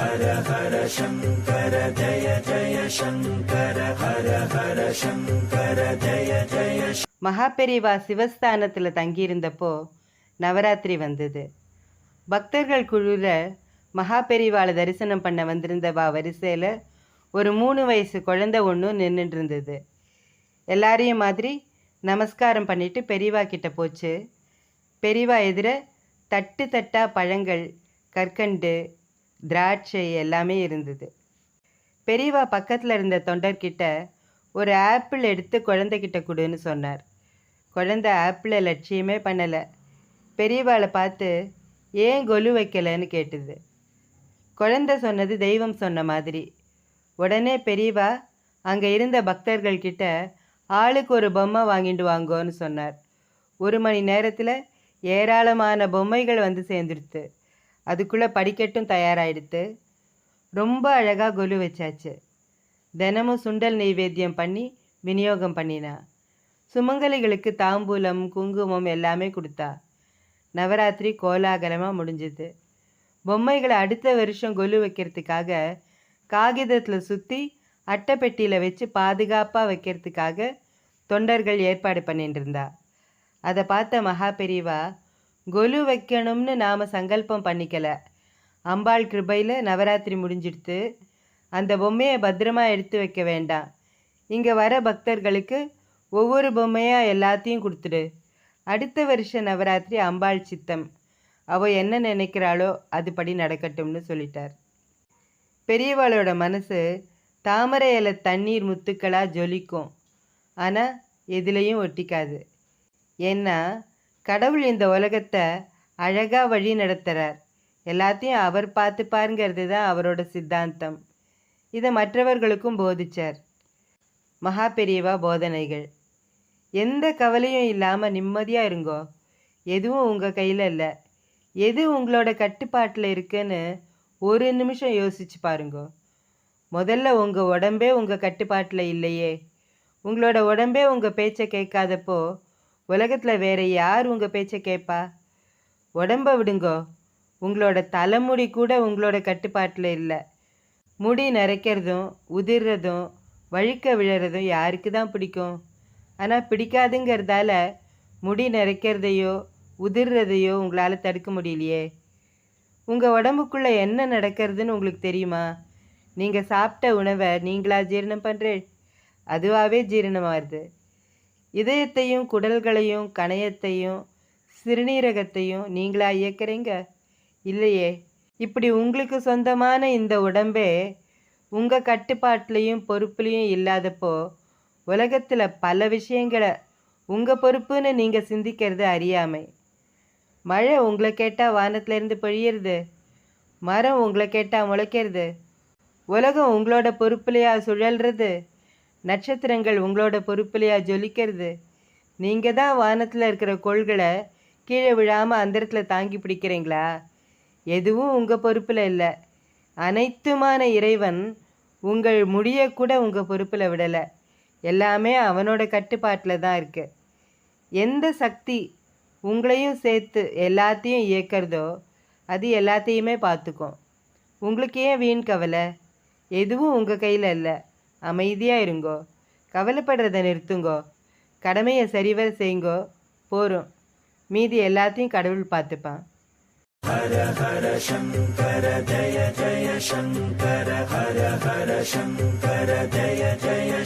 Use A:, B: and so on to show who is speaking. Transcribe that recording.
A: ஹர ஹர சங்கர ஜய ஜய சங்கர ஹர ஹர சங்கர ஜய ஜய
B: மகாபெரிவா சிவஸ்தானத்தில் தங்கியிருந்தப்போ நவராத்திரி வந்தது. பக்தர்கள் குழுவில் மகாபெரிவாளை தரிசனம் பண்ண வந்திருந்தவா வரிசையில் ஒரு மூணு வயசு குழந்தை ஒன்று நின்றுட்டு இருந்தது எல்லாரையும் மாதிரி நமஸ்காரம் பண்ணிட்டு பெரியவா கிட்ட போச்சு. பெரியவா எதிர தட்டு தட்டா பழங்கள் கற்கண்டு திராட்சை எல்லாமே இருந்தது. பெரியவா பக்கத்தில் இருந்த தொண்டர்கிட்ட ஒரு ஆப்பிள் எடுத்து குழந்தைகிட்ட கொடுன்னு சொன்னார். குழந்தை ஆப்பிளை லட்சியமே பண்ணலை. பெரியவாளை பார்த்து ஏன் கொலு வைக்கலைன்னு கேட்டுது. குழந்தை சொன்னது தெய்வம் சொன்ன மாதிரி. உடனே பெரியவா அங்கே இருந்த பக்தர்கள் கிட்ட ஆளுக்கு ஒரு பொம்மை வாங்கிட்டு வாங்கோன்னு சொன்னார். ஒரு மணி நேரத்தில் ஏராளமான பொம்மைகள் வந்து சேர்ந்துடுத்து. அதுக்குள்ளே படிக்கட்டும் தயாராகிடுத்து ரொம்ப அழகாக கொலு வச்சாச்சு. தினமும் சுண்டல் நெய்வேத்தியம் பண்ணி விநியோகம் பண்ணினா. சுமங்கலிகளுக்கு தாம்பூலம் குங்குமம் எல்லாமே கொடுத்தா. நவராத்திரி கோலாகலமாக முடிஞ்சுது. பொம்மைகளை அடுத்த வருஷம் கொலு வைக்கிறதுக்காக காகிதத்தில் சுற்றி அட்டைப்பெட்டியில் வச்சு பாதுகாப்பாக வைக்கிறதுக்காக தொண்டர்கள் ஏற்பாடு பண்ணிட்டு இருந்தா. அதை பார்த்த மகா பெரியவா கொலு வைக்கணும்னு நாம் சங்கல்பம் பண்ணிக்கலை. அம்பாள் கிருபையில் நவராத்திரி முடிஞ்சிடுத்து அந்த பொம்மையை பத்திரமா எடுத்து வைக்க வேண்டாம். இங்கே வர பக்தர்களுக்கு ஒவ்வொரு பொம்மையாக எல்லாத்தையும் கொடுத்துடு. அடுத்த வருஷ நவராத்திரி அம்பாள் சித்தம். அவ என்ன நினைக்கிறாளோ அதுபடி நடக்கட்டும்னு சொல்லிட்டார். பெரியவாளோட மனசு தாமரை இலை தண்ணீர் முத்துக்களாக ஜொலிக்கும். ஆனால் எதுலேயும் ஒட்டிக்காது. ஏன்னா கடவுள் இந்த உலகத்தை அழகாக வழி நடத்துகிறார் எல்லாத்தையும் அவர் பார்த்து பாருங்கிறது தான் அவரோட சித்தாந்தம். இதை மற்றவர்களுக்கும் போதிச்சார். மகா பெரியவா போதனைகள். எந்த கவலையும் இல்லாமல் நிம்மதியாக இருங்கோ. எதுவும் உங்கள் கையில் இல்லை. எது உங்களோட கட்டுப்பாட்டில் இருக்குன்னு ஒரு நிமிஷம் யோசிச்சு பாருங்கோ. முதல்ல உங்கள் உடம்பே உங்கள் கட்டுப்பாட்டில் இல்லையே. உங்களோட உடம்பே உங்கள் பேச்சை கேட்காதப்போ உலகத்தில் வேற யார் உங்கள் பேச்சை கேட்பா உடம்ப விடுங்கோ. உங்களோட தலைமுடி கூட உங்களோட கட்டுப்பாட்டில் இல்லை. முடி நரைக்கிறதும் உதிர்றதும் வழுக்க விழறதும் யாருக்கு தான் பிடிக்கும்? ஆனால் பிடிக்காதுங்கிறதால முடி நரைக்கிறதையோ உதிர்றதையோ உங்களால் தடுக்க முடியலையே. உங்கள் உடம்புக்குள்ளே என்ன நடக்கிறதுன்னு உங்களுக்கு தெரியுமா? நீங்கள் சாப்பிட்ட உணவை நீங்களா ஜீரணம் பண்ணுறேன் அதுவாகவே ஜீரணமாகுது இதயத்தையும் குடல்களையும் கணையத்தையும் சிறுநீரகத்தையும் நீங்களா இயக்குறீங்க? இல்லையே. இப்படி உங்களுக்கு சொந்தமான இந்த உடம்பே உங்கள் கட்டுப்பாட்டிலையும் பொறுப்புலையும் இல்லாதப்போ உலகத்தில் பல விஷயங்களை உங்கள் பொறுப்புன்னு நீங்கள் சிந்திக்கிறது அறியாமை. மழை உங்களை கேட்டால் வானத்திலேருந்து பொழியிறது மரம் உங்களை கேட்டால் முளைக்கிறது உலகம் உங்களோட பொறுப்புலையா சுழல்றது நட்சத்திரங்கள் உங்களோட பொறுப்புலையா ஜொலிக்கிறது? நீங்கள் தான் வானத்தில் இருக்கிற கோள்களை கீழே விழாமல் அந்தரத்தில் தாங்கி பிடிக்கிறீங்களா? எதுவும் உங்கள் பொறுப்பில் இல்லை. அனைத்துமான இறைவன் உங்கள் முடிய கூட உங்கள் பொறுப்பில் விடலை. எல்லாமே அவனோட கட்டுப்பாட்டில் தான் இருக்குது எந்த சக்தி உங்களையும் சேர்த்து எல்லாத்தையும் இயக்கிறதோ அது எல்லாத்தையுமே பார்த்துக்கும். உங்களுக்கு ஏன் வீண் கவலை? எதுவும் உங்கள் கையில் இல்லை. அமைதியாக இருங்கோ. கவலைப்படுறதை நிறுத்துங்கோ. கடமையை சரிவர செய்யுங்கோ. போகிறோம் மீதி எல்லாத்தையும் கடவுள் பார்த்துப்பான்.
A: ஹர ஹர சங்கர ஜய ஜய சங்கர ஹர ஹர சங்கர ஜய ஜய